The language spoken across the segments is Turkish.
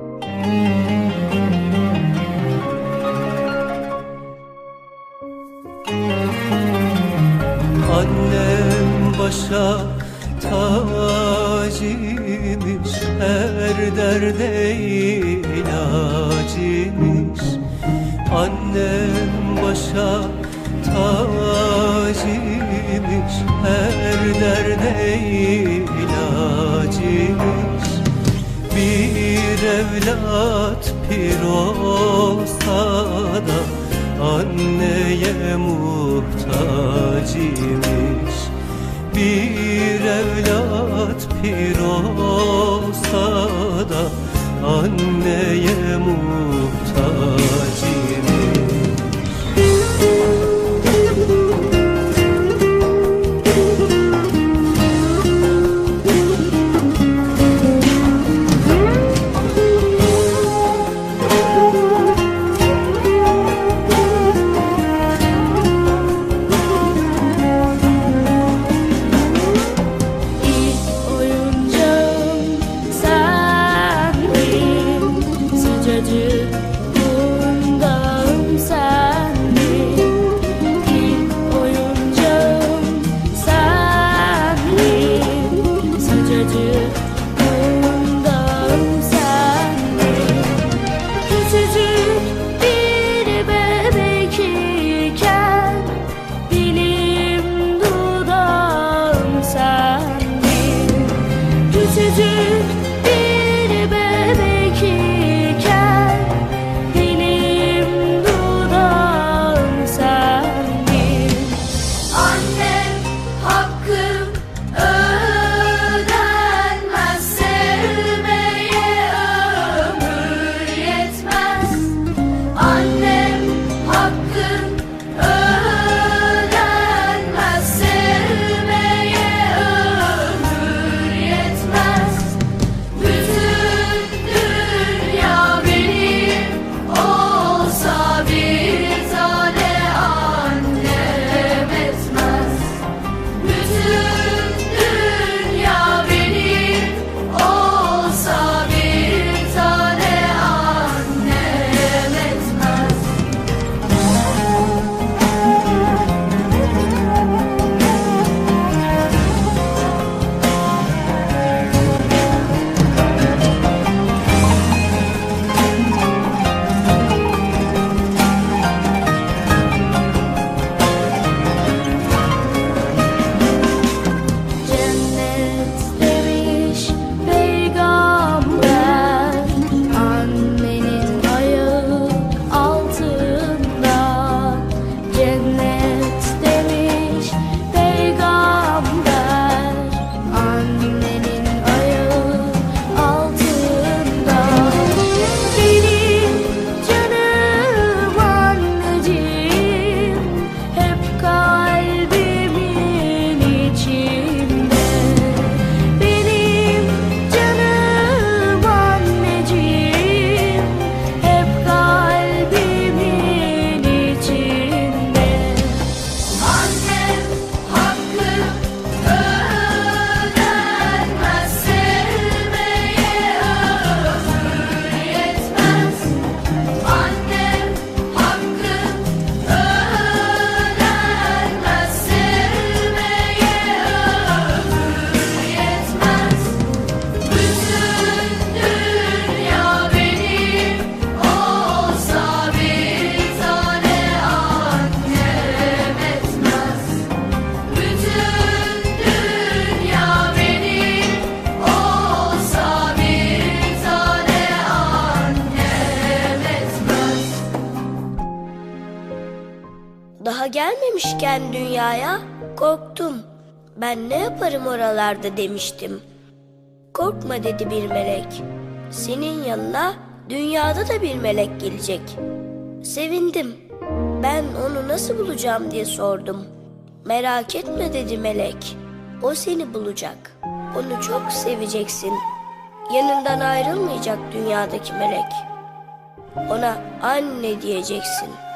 Annem başa tacıymış Her derde ilacıymış Annem başa tacıymış Her derde ilacıymış Bir evlat pir olsa da Anneye muhtacıymış Bir evlat pir olsa da Anneye muhtacıymış Daha gelmemişken dünyaya korktum. Ben ne yaparım oralarda demiştim. Korkma dedi bir melek. Senin yanına dünyada da bir melek gelecek. Sevindim. Ben onu nasıl bulacağım diye sordum. Merak etme dedi melek. O seni bulacak. Onu çok seveceksin. Yanından ayrılmayacak dünyadaki melek. Ona anne diyeceksin.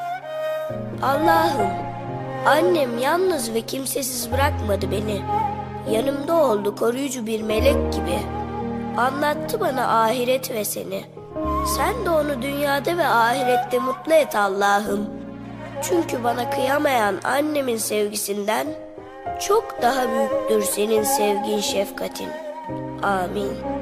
Allah'ım, annem yalnız ve kimsesiz bırakmadı beni. Yanımda oldu koruyucu bir melek gibi. Anlattı bana ahiret ve seni. Sen de onu dünyada ve ahirette mutlu et Allah'ım. Çünkü bana kıyamayan annemin sevgisinden çok daha büyüktür senin sevgin şefkatin. Amin.